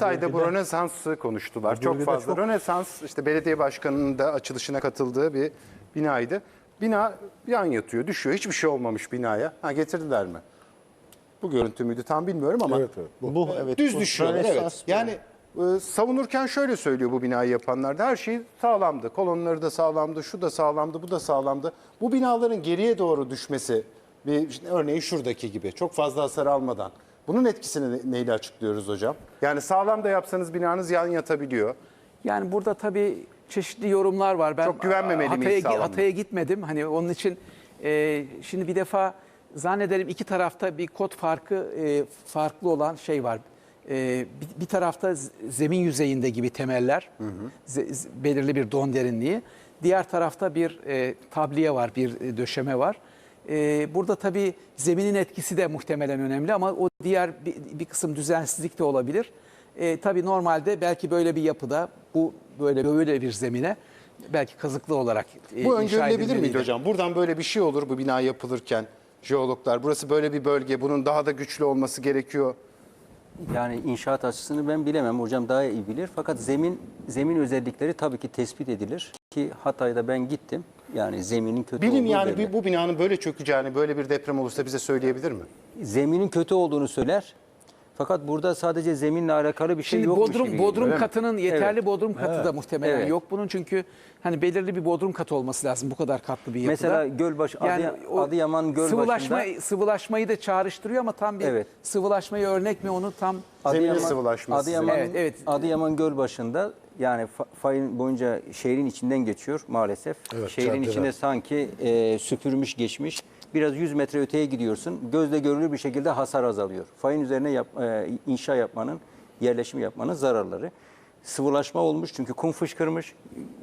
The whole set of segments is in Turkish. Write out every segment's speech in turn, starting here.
Hatay'da bu Rönesans'ı konuştular. Çok fazla. çok- Rönesans işte belediye başkanının da açılışına katıldığı bir binaydı. Bina yan yatıyor, düşüyor. Hiçbir şey olmamış binaya. Ha getirdiler mi? Bu görüntü müydü tam bilmiyorum ama Evet, evet. Bu. Bu evet. düz bu düşüyorlar. Evet. Yani e, savunurken şöyle söylüyor bu binayı yapanlar da her şey sağlamdı. Kolonları da sağlamdı, şu da sağlamdı, bu da sağlamdı. Bu binaların geriye doğru düşmesi bir işte örneğin şuradaki gibi çok fazla hasar almadan. Bunun etkisini ne- neyle açıklıyoruz hocam? Yani sağlam da yapsanız binanız yan yatabiliyor. Yani burada tabii çeşitli yorumlar var. Ben Çok güvenmemeli miyiz Hatay'a, sağlamlığa? Hatay'a gitmedim. Hani onun için e, şimdi bir defa zannederim iki tarafta bir kod farkı e, farklı olan şey var. E, bir, bir tarafta zemin yüzeyinde gibi temeller, ze- z- belirli bir don derinliği. Diğer tarafta bir e, tabliye var, bir e, döşeme var. E, burada tabii zeminin etkisi de muhtemelen önemli ama o diğer bir, bir kısım düzensizlik de olabilir. E, tabii normalde belki böyle bir yapıda bu böyle böyle bir zemine belki kazıklı olarak e, Bu öngörülebilir miydi hocam? Buradan böyle bir şey olur bu bina yapılırken. Jeologlar burası böyle bir bölge bunun daha da güçlü olması gerekiyor. Yani inşaat açısını ben bilemem. Hocam daha iyi bilir. Fakat zemin zemin özellikleri tabii ki tespit edilir. Ki Hatay'da ben gittim. Yani zeminin kötü Bilim olduğu yani belli. bu binanın böyle çökeceğini, böyle bir deprem olursa bize söyleyebilir mi? Zeminin kötü olduğunu söyler. Fakat burada sadece zeminle alakalı bir şey Şimdi yokmuş bodrum gibi bodrum katının yeterli Evet. bodrum katı da muhtemelen Evet. yok bunun çünkü hani belirli bir bodrum katı olması lazım bu kadar katlı bir yapıda. Mesela Gölbaşı, Adıya- o Adıyaman Gölbaşı'nda sıvılaşma sıvılaşmayı da çağrıştırıyor ama tam bir Evet. sıvılaşmayı örnek mi onu tam Zeminin sıvılaşması. Adıyaman, Evet, evet. Adıyaman Gölbaşı'nda yani fa- fayın boyunca şehrin içinden geçiyor maalesef. Evet, şehrin caddeler. içinde sanki e, süpürmüş geçmiş. Biraz 100 metre öteye gidiyorsun. Gözle görülür bir şekilde hasar azalıyor. Fayın üzerine yap, e, inşa yapmanın, yerleşim yapmanın zararları. Sıvılaşma olmuş çünkü kum fışkırmış.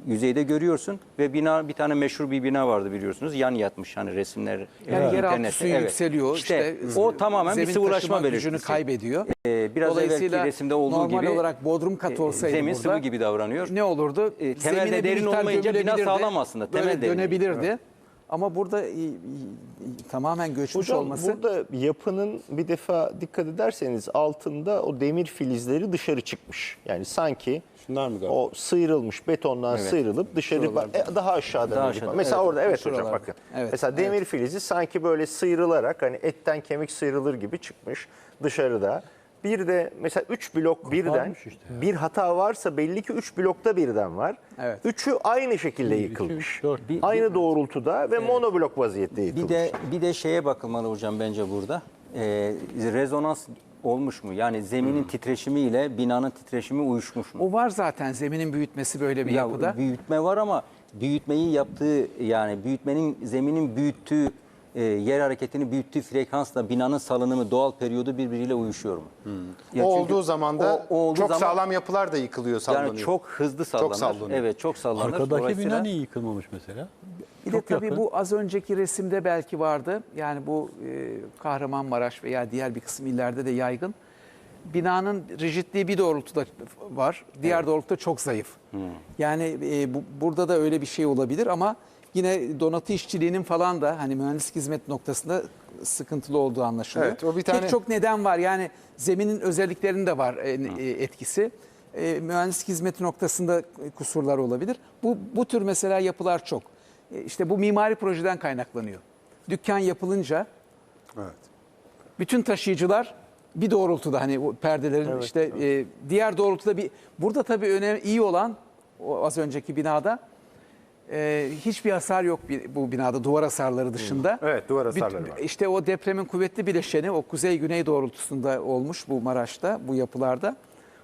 Yüzeyde görüyorsun ve bina bir tane meşhur bir bina vardı biliyorsunuz. Yan yatmış hani resimler. e, yani yeraltı internette. suyu Evet. yükseliyor İşte, işte, o tamamen bir sıvılaşma belirtisi. kaybediyor. Ee, biraz Dolayısıyla evvelki resimde olduğu normal gibi olarak bodrum katı e, olsaydı zemin burada sıvı gibi davranıyor. ne olurdu? E, temelde derin olmayınca bina sağlam aslında, temel Böyle derin. Ama burada i- i- tamamen göçmüş Hocam olması burada yapının bir defa dikkat ederseniz altında o demir filizleri dışarı çıkmış. Yani sanki Şunlar mı galiba? o sıyrılmış betondan Evet. sıyrılıp dışarı e, daha aşağıda Daha aşağıda, Mesela evet. orada evet hocam Şuralarda. bakın. Evet, Mesela demir filizi sanki böyle sıyrılarak hani etten kemik sıyrılır gibi çıkmış dışarıda. Bir de mesela 3 blok birden bir hata varsa belli ki 3 blokta birden var. Evet. Üçü aynı şekilde yıkılmış. dört. Bir- aynı doğrultuda ve monoblok vaziyette yıkılmış. Bir de bir de şeye bakılmalı hocam bence burada. Ee, rezonans olmuş mu? Yani zeminin titreşimiyle binanın titreşimi uyuşmuş mu? o var zaten zeminin büyütmesi böyle bir Ya yapıda. büyütme var ama büyütmeyi yaptığı yani büyütmenin zeminin büyüttüğü e, yer hareketini büyüttüğü frekansla binanın salınımı doğal periyodu birbiriyle uyuşuyor mu? Ya o olduğu zaman da o- o olduğu çok zaman- sağlam yapılar da yıkılıyor, sallanıyor. yani çok hızlı sallanır. sallanıyor. Evet çok sallanır. Arkadaki Dolayısıyla- bina niye yıkılmamış mesela? Bir de Çok tabii yakın. bu az önceki resimde belki vardı. Yani bu e, Kahramanmaraş veya diğer bir kısım illerde de yaygın. Binanın rigidliği bir doğrultuda var, diğer doğrultuda çok zayıf. Hmm. Yani e, bu, burada da öyle bir şey olabilir ama yine donatı işçiliğinin falan da hani mühendislik hizmet noktasında sıkıntılı olduğu anlaşılıyor. Evet, o bir tane- Pek çok neden var. Yani zeminin özelliklerinin de var e, etkisi. E, mühendislik hizmeti noktasında kusurlar olabilir. Bu bu tür mesela yapılar çok. E, işte bu mimari projeden kaynaklanıyor. Dükkan yapılınca Evet. bütün taşıyıcılar bir doğrultuda hani o perdelerin işte e, diğer doğrultuda bir burada tabii önemli iyi olan o az önceki binada e, hiçbir hasar yok bi- bu binada duvar hasarları dışında. Evet, duvar hasarları var. İşte o depremin kuvvetli bileşeni o kuzey güney doğrultusunda olmuş bu Maraş'ta bu yapılarda.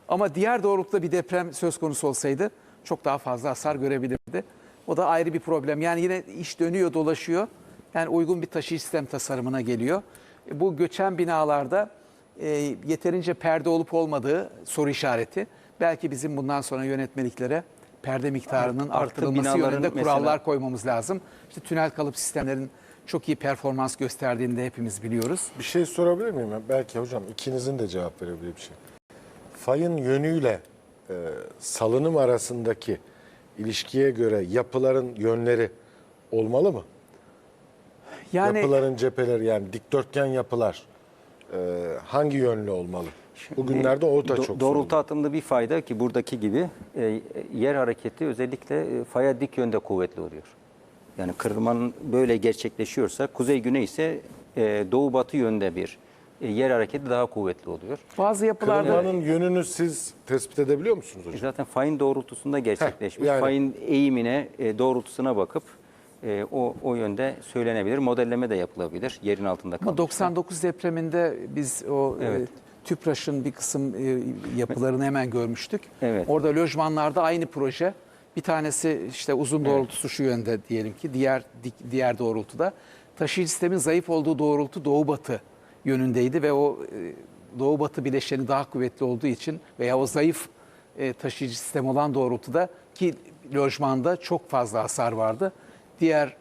Ama diğer doğrultuda bir deprem söz konusu olsaydı çok daha fazla hasar görebilirdi. O da ayrı bir problem. Yani yine iş dönüyor dolaşıyor. Yani uygun bir taşıyıcı sistem tasarımına geliyor. E, Bu göçen binalarda e, yeterince perde olup olmadığı soru işareti. Belki bizim bundan sonra yönetmeliklere perde miktarının Artı artırılması yönünde mesela- kurallar koymamız lazım. İşte tünel kalıp sistemlerin çok iyi performans gösterdiğini de hepimiz biliyoruz. Bir şey sorabilir miyim? Belki hocam ikinizin de cevap verebileceği bir şey. Fayın yönüyle e, salınım arasındaki ilişkiye göre yapıların yönleri olmalı mı? Yani Yapıların cepheleri yani dikdörtgen yapılar e, hangi yönlü olmalı? Bugünlerde o da Do- çok Doğrultu sorun. atımlı bir fayda ki buradaki gibi e, yer hareketi özellikle e, faya dik yönde kuvvetli oluyor. Yani kırılmanın böyle gerçekleşiyorsa kuzey güney ise e, doğu batı yönde bir e, yer hareketi daha kuvvetli oluyor. Bazı yapılarda Kırılmanın yönünü siz tespit edebiliyor musunuz E, hocam? Zaten fayın doğrultusunda gerçekleşmiş. yani- Fayın eğimine, e, doğrultusuna bakıp e, o, o yönde söylenebilir. Modelleme de yapılabilir yerin altında Ama kalmış. 99 depreminde biz o Evet. e, TÜPRAŞ'ın bir kısım e, yapılarını hemen görmüştük. Evet. Orada lojmanlarda aynı proje. Bir tanesi işte uzun doğrultusu şu yönde diyelim ki diğer diğer doğrultuda. Taşıyıcı sistemin zayıf olduğu doğrultu doğu batı yönündeydi ve o e, doğu batı bileşeni daha kuvvetli olduğu için veya o zayıf e, taşıyıcı sistem olan doğrultuda ki lojmanda çok fazla hasar vardı. Diğer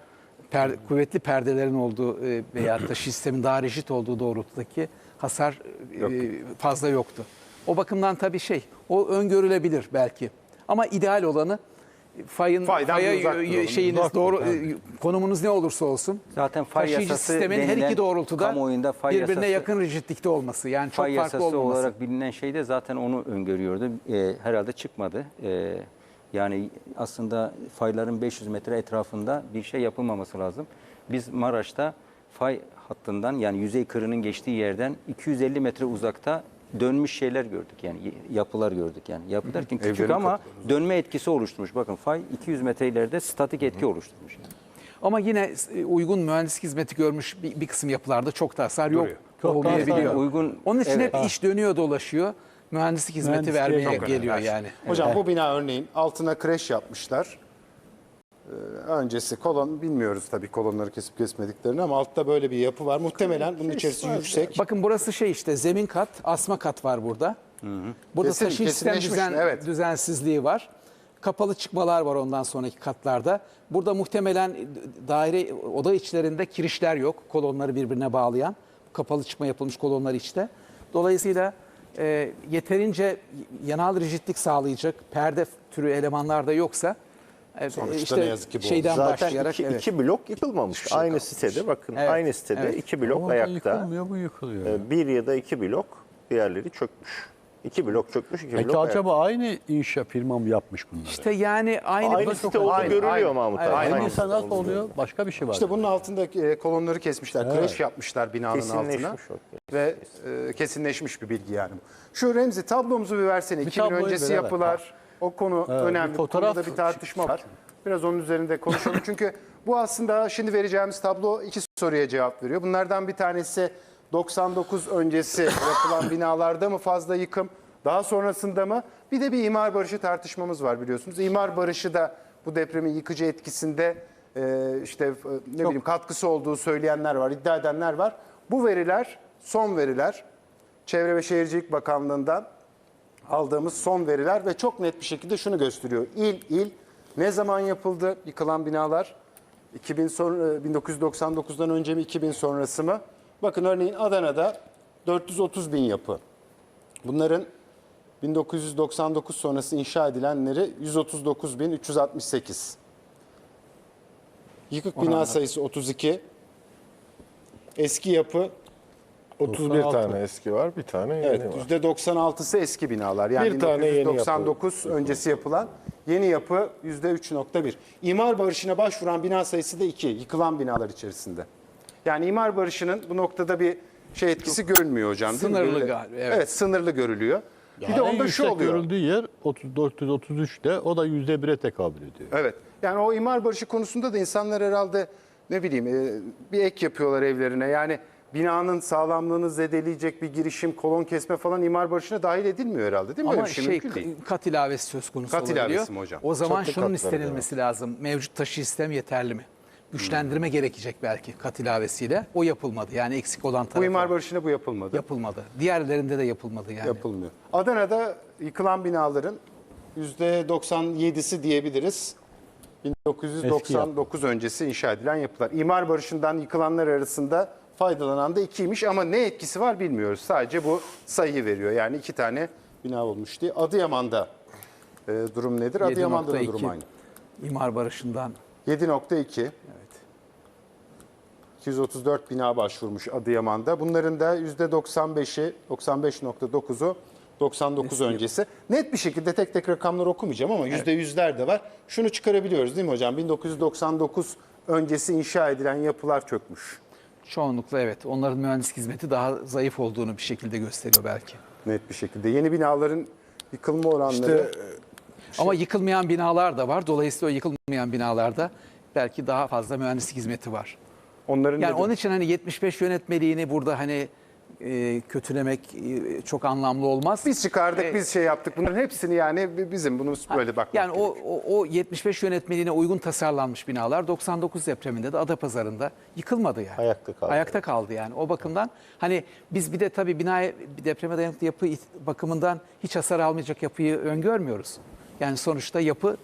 per- kuvvetli perdelerin olduğu veya taşıyıcı sistemin daha rigid olduğu doğrultudaki hasar e, fazla yoktu. O bakımdan tabii şey, o öngörülebilir belki. Ama ideal olanı fayın Faydan faya duralım. şeyiniz Uzak doğru e, konumunuz ne olursa olsun. Zaten fay taşıyıcı yasası sistemin her denilen iki doğrultuda kamuoyunda fay birbirine yasası- yakın rigidlikte olması. Yani çok Fay farklı yasası olmaması. olarak bilinen şey de zaten onu öngörüyordu. E, herhalde çıkmadı. E, yani aslında fayların 500 metre etrafında bir şey yapılmaması lazım. Biz Maraş'ta fay hattından yani yüzey kırının geçtiği yerden 250 metre uzakta dönmüş şeyler gördük yani yapılar gördük yani. Yapı derken küçük Evlerin ama dönme etkisi oluşturmuş. Bakın fay 200 metre ileride statik etki oluşturmuş. Yani. Ama yine e, uygun mühendislik hizmeti görmüş bir, bir kısım yapılarda çok da hasar yok. Çok da hasar yok. Uygun- Onun için evet. hep iş dönüyor dolaşıyor. Mühendislik hizmeti vermeye geliyor yani. Hocam bu bina örneğin altına kreş yapmışlar. Ee, öncesi kolon bilmiyoruz tabii kolonları kesip kesmediklerini ama altta böyle bir yapı var. Muhtemelen bunun içerisi yüksek. Bakın burası şey işte zemin kat, asma kat var burada. Burada Kesin- taşıyıcı sistem düzen, evet. düzensizliği var. Kapalı çıkmalar var ondan sonraki katlarda. Burada muhtemelen daire oda içlerinde kirişler yok. Kolonları birbirine bağlayan. Kapalı çıkma yapılmış kolonlar içte. Dolayısıyla e, yeterince yanal rigidlik sağlayacak perde türü elemanlar da yoksa e, Sonuçta ne yazık ki bu oldu. şeyden Zaten başlayarak iki, evet. iki blok yıkılmamış. aynı sitede bakın Evet, aynı sitede evet. iki blok Ama ayakta. yıkılmıyor bu yıkılıyor. Ee, Bir ya da iki blok diğerleri çökmüş. İki blok çökmüş, iki Peki blok acaba aynı inşa firma mı yapmış bunları? İşte yani aynı, Aynı site olduğu Aynı, görülüyor aynı. Mahmut abi. Evet, aynı Aynı insan nasıl oluyor? Başka bir şey var. İşte bunun altındaki e, kolonları kesmişler. Kreş yapmışlar binanın altına. Kesinleşmiş o. Ve e, kesinleşmiş bir bilgi yani. bu. Şu Remzi tablomuzu bir versene. Bir 2000 tabloyu öncesi ver, evet. O konu Evet, önemli. bir Bu fotoğraf konuda bir tartışma var. Biraz onun üzerinde konuşalım. Çünkü bu aslında şimdi vereceğimiz tablo iki soruya cevap veriyor. Bunlardan bir tanesi 99 öncesi yapılan binalarda mı fazla yıkım? Daha sonrasında mı? Bir de bir imar barışı tartışmamız var biliyorsunuz. İmar barışı da bu depremin yıkıcı etkisinde e, işte e, ne bileyim katkısı olduğu söyleyenler var, iddia edenler var. Bu veriler son veriler. Çevre ve Şehircilik Bakanlığı'ndan aldığımız son veriler ve çok net bir şekilde şunu gösteriyor. İl il ne zaman yapıldı yıkılan binalar? 2000 sonra 1999'dan önce mi 2000 sonrası mı? Bakın örneğin Adana'da 430 bin yapı. Bunların 1999 sonrası inşa edilenleri 139.368. Yıkık bina sayısı 32. Eski yapı 31 96. tane eski var, bir tane yeni Evet, var. %96'sı eski binalar. Yani Bir tane yeni yapı. 1999 öncesi yapılan yeni yapı %3.1. İmar barışına başvuran bina sayısı da 2, yıkılan binalar içerisinde. Yani imar barışının bu noktada bir şey etkisi görünmüyor hocam. değil mi? Sınırlı Böyle- galiba, evet. Evet, sınırlı görülüyor. Bir de Yani onda şu yüksek oluyor. görüldüğü yer 30, 433'te o da %1'e tekabül ediyor. Evet. Yani o imar barışı konusunda da insanlar herhalde ne bileyim e, bir ek yapıyorlar evlerine. Yani binanın sağlamlığını zedeleyecek bir girişim, kolon kesme falan imar barışına dahil edilmiyor herhalde değil mi? Öyle Ama bir şey, şey mümkün değil. kat ilavesi söz konusu Kat olabiliyor. ilavesi mi hocam? O zaman Çatı şunun istenilmesi lazım. Mevcut taşı sistem yeterli mi? Güçlendirme gerekecek belki kat ilavesiyle. O yapılmadı. Yani eksik olan Bu tarafı imar barışına bu yapılmadı. yapılmadı. Diğerlerinde de yapılmadı yani. Yapılmıyor. Adana'da yıkılan binaların %97'si diyebiliriz. 1999 öncesi inşa edilen yapılar. İmar barışından yıkılanlar arasında faydalanan da ikiymiş ama ne etkisi var bilmiyoruz. Sadece bu sayıyı veriyor. Yani iki tane bina olmuş diye. Adıyaman'da e, durum nedir? Adıyaman'da da 7.2 durum aynı. İmar barışından 7.2. 234 bina başvurmuş Adıyaman'da. Bunların da %95'i, 95.9'u 99 öncesi. Net bir şekilde tek tek rakamları okumayacağım ama %100'ler de var. Şunu çıkarabiliyoruz değil mi hocam? 1999 öncesi inşa edilen yapılar çökmüş. Çoğunlukla evet. Onların mühendislik hizmeti daha zayıf olduğunu bir şekilde gösteriyor belki. Net bir şekilde. Yeni binaların yıkılma oranları Ama yıkılmayan binalar da var. Dolayısıyla o yıkılmayan binalarda belki daha fazla mühendislik hizmeti var. onların Yani onun için hani 75 yönetmeliğini burada hani e, kötülemek e, çok anlamlı olmaz. biz çıkardık, E, biz şey yaptık. Bunların hepsini yani bizim bunu böyle bakmak Yani o, o, o 75 yönetmeliğine uygun tasarlanmış binalar 99 depreminde de Adapazarı'nda yıkılmadı yani. Ayakta kaldı. Ayakta kaldı yani. O bakımdan hani biz bir de tabii binaya depreme dayanıklı yapı bakımından hiç hasar almayacak yapıyı öngörmüyoruz. Yani sonuçta yapı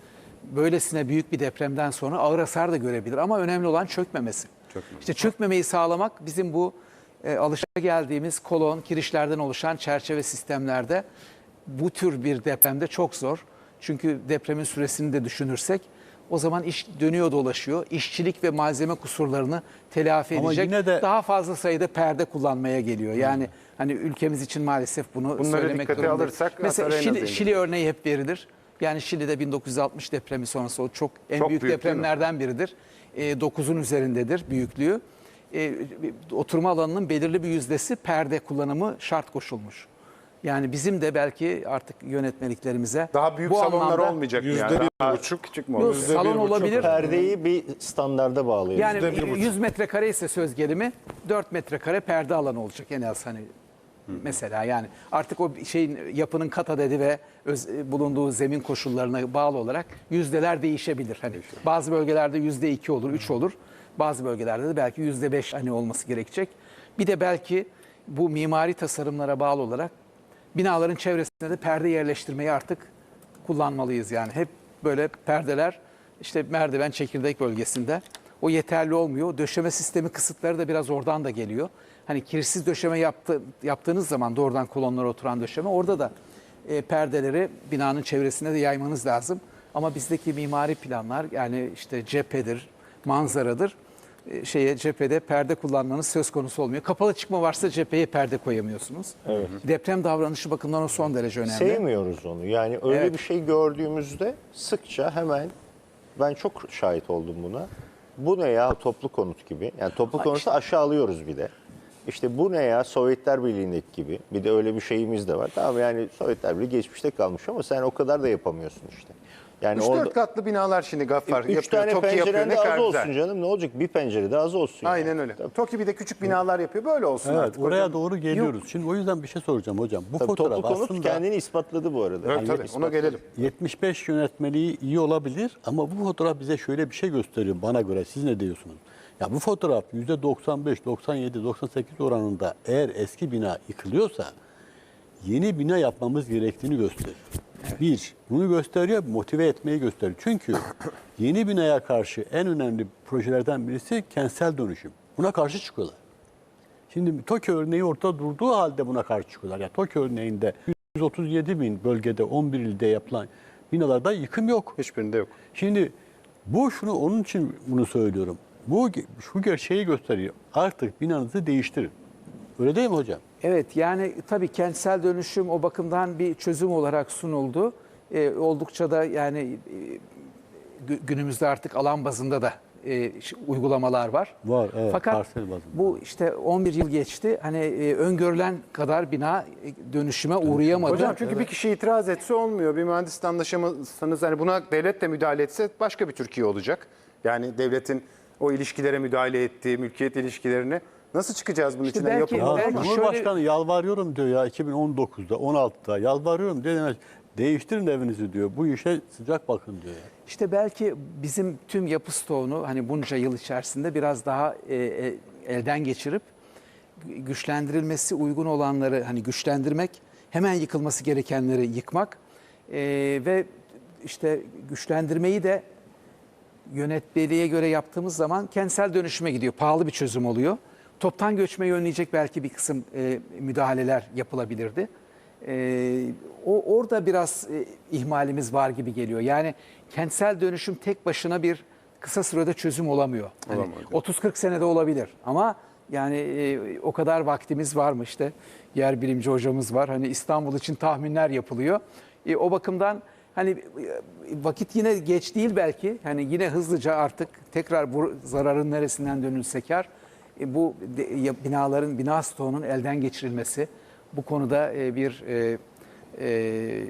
böylesine büyük bir depremden sonra ağır hasar da görebilir ama önemli olan çökmemesi. İşte çökmemeyi sağlamak bizim bu e, alışa geldiğimiz kolon, kirişlerden oluşan çerçeve sistemlerde bu tür bir depremde çok zor. Çünkü depremin süresini de düşünürsek o zaman iş dönüyor dolaşıyor. İşçilik ve malzeme kusurlarını telafi Ama edecek yine de- daha fazla sayıda perde kullanmaya geliyor. Yani hani ülkemiz için maalesef bunu Bunları söylemek dikkate durumundayız. alırsak Mesela Şili, Şili örneği hep verilir. Yani Şili'de 1960 depremi sonrası o çok en Çok büyük, büyük depremlerden biridir. E, 9'un üzerindedir büyüklüğü. E, oturma alanının belirli bir yüzdesi perde kullanımı şart koşulmuş. Yani bizim de belki artık yönetmeliklerimize Daha büyük bu salonlar anlamda- olmayacak Yüzde yani? bir Daha buçuk. küçük mü olacak? salon olabilir. Perdeyi bir standarda bağlayalım. Yani Yüzde bir buçuk. 100 metrekare ise söz gelimi 4 metrekare perde alanı olacak en az hani mesela yani artık o şeyin yapının kat adedi ve öz- bulunduğu zemin koşullarına bağlı olarak yüzdeler değişebilir. Hani bazı bölgelerde yüzde iki olur, üç olur. Bazı bölgelerde de belki yüzde beş hani olması gerekecek. Bir de belki bu mimari tasarımlara bağlı olarak binaların çevresine de perde yerleştirmeyi artık kullanmalıyız yani. Hep böyle perdeler işte merdiven çekirdek bölgesinde. O yeterli olmuyor. Döşeme sistemi kısıtları da biraz oradan da geliyor. Hani kirsiz döşeme yaptı, yaptığınız zaman doğrudan kolonlara oturan döşeme orada da e, perdeleri binanın çevresine de yaymanız lazım. Ama bizdeki mimari planlar yani işte cephedir, manzaradır. E, şeye cephede perde kullanmanız söz konusu olmuyor. Kapalı çıkma varsa cepheye perde koyamıyorsunuz. Deprem davranışı bakımından o son derece önemli. Sevmiyoruz onu. Yani öyle Evet. bir şey gördüğümüzde sıkça hemen ben çok şahit oldum buna. Bu ne ya toplu konut gibi. Yani toplu konutu aşağılıyoruz bir de. İşte bu ne ya Sovyetler Birliği'ndeki gibi. Bir de öyle bir şeyimiz de var. Tamam yani Sovyetler Birliği geçmişte kalmış ama sen o kadar da yapamıyorsun işte. Yani 3-4 katlı binalar şimdi Gaffar üç yapıyor. tane Toki yapıyor. Ne de kadar az güzel. olsun canım. Ne olacak? Bir pencere de az olsun. Aynen yani. öyle. Toki bir de küçük binalar yapıyor. Böyle olsun Evet, artık. oraya hocam. doğru geliyoruz. Şimdi o yüzden bir şey soracağım hocam. Bu Tabii fotoğraf toplu konut aslında kendini ispatladı bu arada. Evet, Yani tabii ona gelelim. 75 yönetmeliği iyi olabilir ama bu fotoğraf bize şöyle bir şey gösteriyor bana göre. Siz ne diyorsunuz? Ya bu fotoğraf %95, 97, 98 oranında eğer eski bina yıkılıyorsa yeni bina yapmamız gerektiğini gösteriyor. Bir, bunu gösteriyor, motive etmeyi gösteriyor. Çünkü yeni binaya karşı en önemli projelerden birisi kentsel dönüşüm. Buna karşı çıkıyorlar. Şimdi TOKİ örneği ortada durduğu halde buna karşı çıkıyorlar. Yani TOKİ örneğinde 137 bin bölgede 11 ilde yapılan binalarda yıkım yok. Hiçbirinde yok. Şimdi bu şunu onun için bunu söylüyorum. Bu şu gerçeği gösteriyor. Artık binanızı değiştirin. Öyle değil mi hocam? Evet yani tabii kentsel dönüşüm o bakımdan bir çözüm olarak sunuldu. Ee, oldukça da yani e, gü- günümüzde artık alan bazında da e, uygulamalar var. Var, evet, Fakat parsel bazında. bu işte 11 yıl geçti. Hani e, öngörülen kadar bina e, dönüşüme uğrayamadı. Hocam çünkü bir kişi itiraz etse olmuyor. Bir mühendisle anlaşamazsanız hani buna devlet de müdahale etse başka bir Türkiye olacak. Yani devletin o ilişkilere müdahale ettiği, mülkiyet ilişkilerini nasıl çıkacağız bunun İşte içinden belki- yapılmalı Ya belki ama. şöyle- Cumhurbaşkanı yalvarıyorum diyor ya 2019'da 16'da yalvarıyorum diyor. Değiştirin evinizi diyor. Bu işe sıcak bakın diyor. İşte belki bizim tüm yapı stoğunu hani bunca yıl içerisinde biraz daha e, e, elden geçirip güçlendirilmesi uygun olanları hani güçlendirmek, hemen yıkılması gerekenleri yıkmak e, ve işte güçlendirmeyi de yönetmeliğe göre yaptığımız zaman kentsel dönüşüme gidiyor. Pahalı bir çözüm oluyor. Toptan göçmeyi önleyecek belki bir kısım e, müdahaleler yapılabilirdi. E, o orada biraz e, ihmalimiz var gibi geliyor. Yani kentsel dönüşüm tek başına bir kısa sürede çözüm olamıyor. Hani 30-40 senede olabilir ama yani e, o kadar vaktimiz var mı işte yer bilimci hocamız var. Hani İstanbul için tahminler yapılıyor. E, o bakımdan hani e, vakit yine geç değil belki. Hani yine hızlıca artık tekrar bu zararın neresinden dönülse kar. E, bu de- binaların bina stoğunun elden geçirilmesi bu konuda e, bir e, e,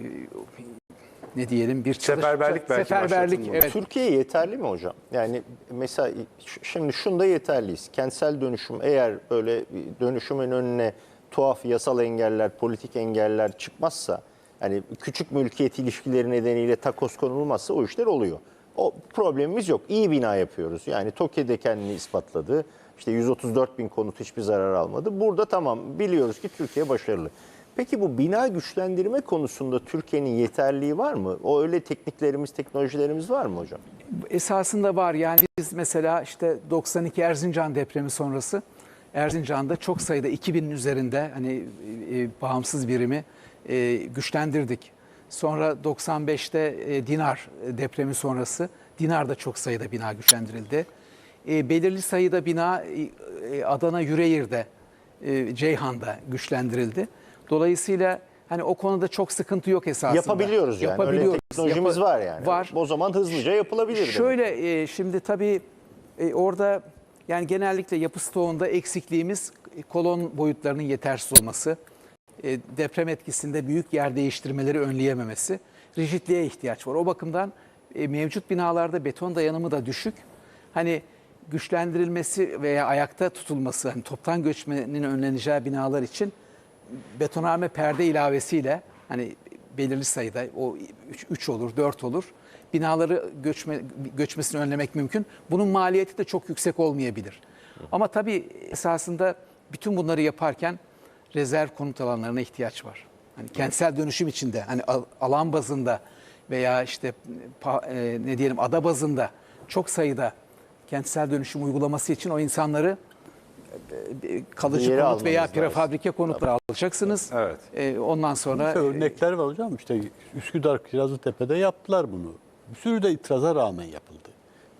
ne diyelim bir çalış- Seferberlik belki seferberlik evet Türkiye yeterli mi hocam? Yani mesela şimdi şunda yeterliyiz. Kentsel dönüşüm eğer böyle bir dönüşümün önüne tuhaf yasal engeller, politik engeller çıkmazsa, yani küçük mülkiyet ilişkileri nedeniyle takos konulmazsa o işler oluyor. O problemimiz yok. İyi bina yapıyoruz. Yani TOKİ de kendini ispatladı. İşte 134 bin konut hiçbir zarar almadı. Burada tamam biliyoruz ki Türkiye başarılı. Peki bu bina güçlendirme konusunda Türkiye'nin yeterliği var mı? O öyle tekniklerimiz, teknolojilerimiz var mı hocam? esasında var. Yani biz mesela işte 92 Erzincan depremi sonrası Erzincan'da çok sayıda 2000'in üzerinde hani e, bağımsız birimi e, güçlendirdik. Sonra 95'te e, Dinar depremi sonrası Dinar'da çok sayıda bina güçlendirildi. E, belirli sayıda bina e, e, Adana Yüreğir'de, e, Ceyhan'da güçlendirildi. Dolayısıyla hani o konuda çok sıkıntı yok esasında. Yapabiliyoruz yani. Öyle Yapabiliyoruz. teknolojimiz Yapa- var yani. Var. O zaman hızlıca yapılabilir. Şöyle e, şimdi tabii e, orada yani genellikle yapı stoğunda eksikliğimiz e, kolon boyutlarının yetersiz olması, e, deprem etkisinde büyük yer değiştirmeleri önleyememesi, rigidliğe ihtiyaç var. O bakımdan e, mevcut binalarda beton dayanımı da düşük. Hani güçlendirilmesi veya ayakta tutulması, hani toptan göçmenin önleneceği binalar için betonarme perde ilavesiyle hani belirli sayıda o 3 olur, 4 olur. Binaları göçme, göçmesini önlemek mümkün. Bunun maliyeti de çok yüksek olmayabilir. Ama tabii esasında bütün bunları yaparken rezerv konut alanlarına ihtiyaç var. Hani kentsel dönüşüm içinde hani al- alan bazında veya işte e, ne diyelim ada bazında çok sayıda kentsel dönüşüm uygulaması için o insanları e, kalıcı Yere konut veya almanız prefabrike konutlara alacaksınız. Evet. E, ondan sonra İşte örnekler var hocam. İşte Üsküdar Kirazlıtepe'de yaptılar bunu. Bir sürü de itiraza rağmen yapıldı.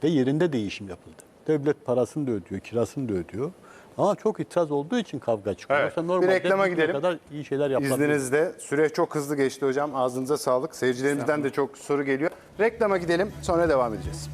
Ve yerinde değişim yapıldı. Devlet parasını da ödüyor, kirasını da ödüyor. Ama çok itiraz olduğu için kavga çıkıyor. Evet. Yoksa Bir normalde reklama bugüne gidelim. kadar iyi şeyler yapılabilir. İzninizle süre çok hızlı geçti hocam. Ağzınıza sağlık. Seyircilerimizden de çok soru geliyor. Reklama gidelim sonra devam edeceğiz.